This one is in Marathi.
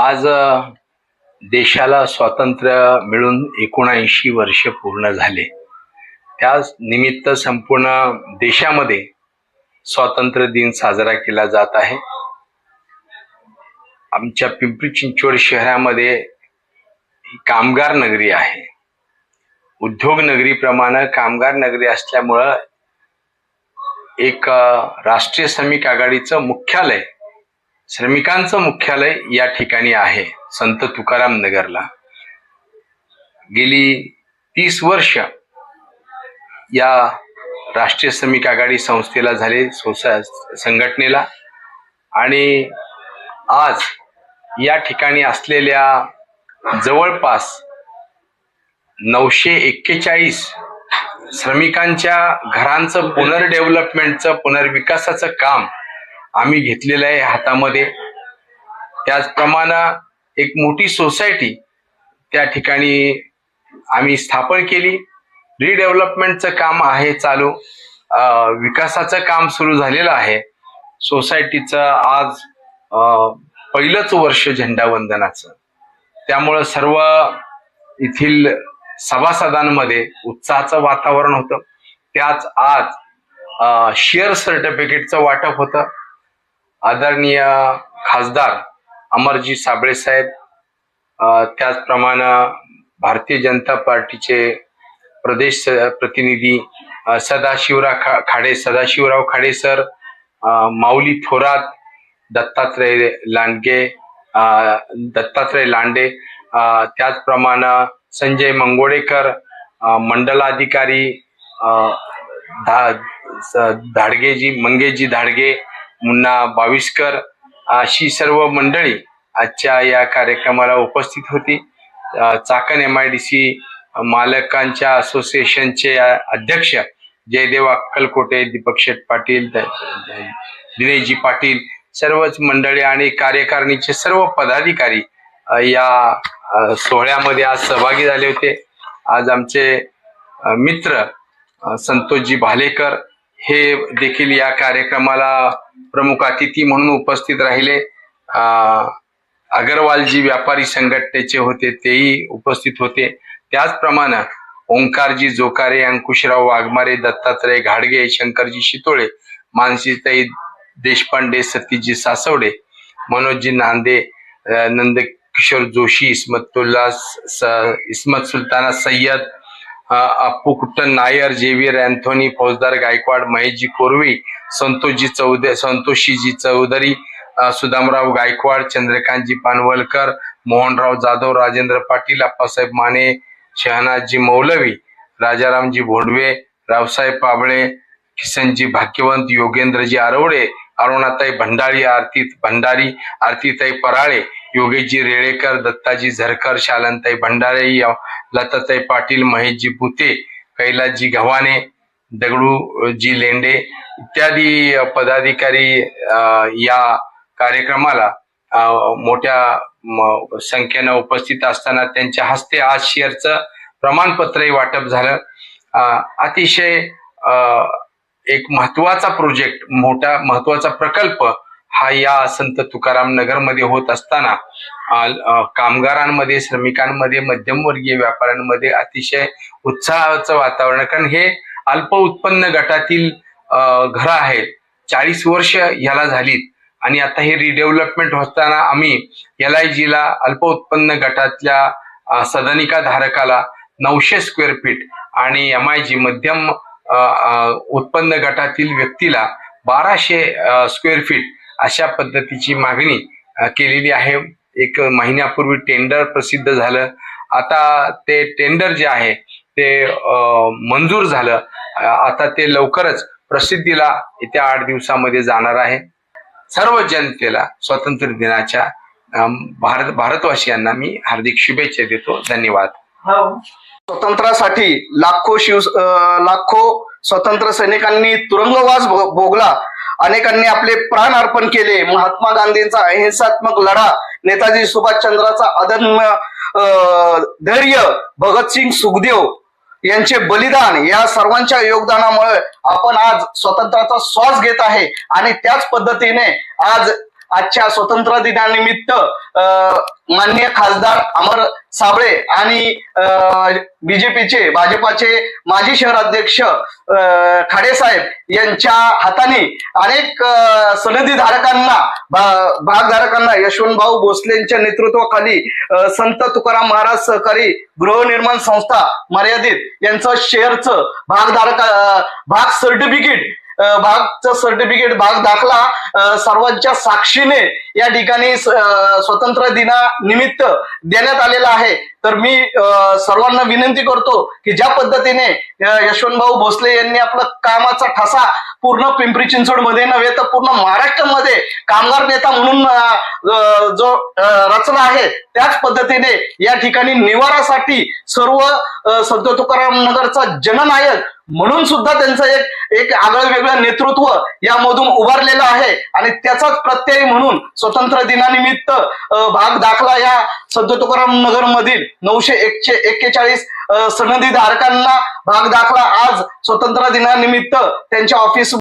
आज देशाला स्वातंत्र्य मिळून एकोणऐंशी वर्ष पूर्ण झाले. त्या निमित्त संपूर्ण देशामध्ये स्वातंत्र्य दिन साजरा केला जात आहे. आमच्या पिंपरी चिंचवड शहरामध्ये कामगार नगरी आहे. उद्योग नगरीप्रमाणे कामगार नगरी असल्यामुळं एक राष्ट्रीय श्रमिक आघाडीचं मुख्यालय श्रमिकांचं मुख्यालय या ठिकाणी आहे संत तुकाराम नगरला. गेली तीस वर्ष या राष्ट्रीय श्रमिक आघाडी संस्थेला झाले सोसा संघटनेला. आणि आज या ठिकाणी असलेल्या जवळपास नऊशे एक्केचाळीस श्रमिकांच्या घरांचं पुनर्डेव्हलपमेंटचं पुनर्विकासाचं काम आम्ही घेतलेलं आहे हातामध्ये. त्याचप्रमाणे एक मोठी सोसायटी त्या ठिकाणी आम्ही स्थापन केली. रिडेव्हलपमेंटचं काम आहे चालू. विकासाचं काम सुरू झालेलं आहे. सोसायटीचं आज पहिलंच वर्ष झेंडावंदनाचं. त्यामुळं सर्व येथील सभासदांमध्ये उत्साहाचं वातावरण होतं. त्याच आज शेअर सर्टिफिकेटचं वाटप होतं. आदरणीय खासदार अमरजी साबळे साहेब त्याचप्रमाणे भारतीय जनता पार्टीचे प्रदेश स- प्रतिनिधी सदाशिवराव खा- खाडे सदाशिवराव खाडे सर माऊली थोरात दत्तात्रय लांडगे दत्तात्रय लांडे त्याचप्रमाणे संजय मंगोळेकर मंडलाधिकारी धा- धाडगेजी मंगेजी धाडगे मुन्ना बाविस्कर अशी सर्व मंडळी आजच्या या कार्यक्रमाला उपस्थित होती. Chakan M I D C मालकांच्या असोसिएशनचे अध्यक्ष जयदेव अक्कलकोटे दीपक शेठ पाटील दिनेशजी पाटील सर्वच मंडळी आणि कार्यकारिणीचे सर्व पदाधिकारी या सोहळ्यामध्ये आज सहभागी झाले होते. आज आमचे मित्र संतोषजी भालेकर हे देखील या कार्यक्रमाला प्रमुख अतिथी म्हणून उपस्थित राहिले. अगरवाल अगरवालजी व्यापारी संघटनेचे होते तेही उपस्थित होते. त्याचप्रमाणे ओंकारजी जोकारे अंकुशराव वाघमारे दत्तात्रय घाडगे शंकरजी शितोळे मानसीताई देशपांडे सतीजी सासवडे मनोजजी नांदे नंदकिशोर जोशी इस्मतुल्ला स- इस्मत सुलताना सय्यद अप्पू कुट्टन नायर जेवीर अँथोनी फौजदार गायकवाड महेशजी कोरवी संतोषजी चौधरी संतोषीजी चौधरी सुदामराव गायकवाड चंद्रकांतजी पानवलकर मोहनराव जाधव राजेंद्र पाटील अप्पासाहेब माने शहनाजी मौलवी राजारामजी भोडवे रावसाहेब पाबळे किसनजी भाग्यवंत योगेंद्रजी आरवडे अरुणाताई भंडारी आरती भंडारी आरतीताई पराळे योगेशजी रेळेकर दत्ताजी झरकर शालनताई भंडारे लताताई पाटील महेशजी बुते कैलासजी गव्हाणे दगडूजी लेंडे इत्यादी पदाधिकारी या कार्यक्रमाला मोठ्या म- संख्येनं उपस्थित असताना त्यांच्या हस्ते आज शेअरचं प्रमाणपत्रही वाटप झालं. अतिशय एक महत्त्वाचा प्रोजेक्ट मोठा महत्त्वाचा प्रकल्प हा या संत तुकाराम नगरमध्ये होत असताना कामगारांमध्ये श्रमिकांमध्ये मध्यमवर्गीय व्यापाऱ्यांमध्ये अतिशय उत्साहाचं वातावरण कारण हे अल्प उत्पन्न गटातील घर आहेत. चाळीस वर्ष ह्याला झालीत. आणि आता हे रिडेव्हलपमेंट होताना आम्ही एल आय जीला अल्प उत्पन्न गटातल्या सदनिका धारकाला नऊशे स्क्वेअर फीट आणि एम आय जी मध्यम उत्पन्न गटातील व्यक्तीला बाराशे स्क्वेअर फीट अशा पद्धतीची मागणी केलेली आहे. एक महिन्यापूर्वी टेंडर प्रसिद्ध झालं. आता ते टेंडर जे आहे ते अ, मंजूर झालं. आता ते लवकरच प्रसिद्धीला येत्या आठ दिवसामध्ये जाणार आहे. सर्व जनतेला स्वातंत्र्य दिनाच्या भारत भारतवासियांना मी हार्दिक शुभेच्छा देतो. धन्यवाद. हो. स्वातंत्र्यासाठी लाखो शिव लाखो स्वतंत्र सैनिकांनी तुरुंगवास भोगला. अनेकांनी आपले प्राण अर्पण केले. महात्मा गांधींचा अहिंसात्मक लढा नेताजी सुभाषचंद्राचा अदम्य अं, धैर्य भगतसिंग सुखदेव यांचे बलिदान या सर्वांच्या योगदानामुळे आपण आज स्वातंत्र्याचा श्वास घेत आहे. आणि त्याच पद्धतीने आज आजच्या स्वातंत्र्य दिनानिमित्त मान्य माननीय खासदार अमर साबळे आणि बीजेपीचे भाजपाचे माजी शहराध्यक्ष अ, खाडे साहेब यांच्या हाताने अनेक सनदी धारकांना भागधारकांना यशवंतभाऊ भोसलेंच्या नेतृत्वाखाली संत तुकाराम महाराज सहकारी गृहनिर्माण संस्था मर्यादित यांचं शेअरचं भागधारक भाग सर्टिफिकेट भागचं सर्टिफिकेट भाग दाखला सर्वांच्या साक्षीने या ठिकाणी स्वतंत्र दिनानिमित्त देण्यात आलेला आहे. तर मी सर्वांना विनंती करतो की ज्या पद्धतीने यशवंतभाऊ भोसले यांनी आपला कामाचा ठसा पूर्ण पिंपरी चिंचवडमध्ये नव्हे तर पूर्ण महाराष्ट्रामध्ये कामगार नेता म्हणून जो रचना आहे त्याच पद्धतीने या ठिकाणी निवारासाठी सर्व संत तुकाराम नगरचा जननायक म्हणून सुद्धा त्यांचं एक एक आगळं वेगळं नेतृत्व यामधून उभारलेलं आहे. आणि त्याचाच प्रत्यय म्हणून स्वतंत्र दिनानिमित्त भाग दाखला या संत तुकाराम नगर मधील नऊशे एकशे एक्केचाळीस सनदी धारकांना भाग दाखला आज स्वतंत्र दिनानिमित्त त्यांच्या ऑफिस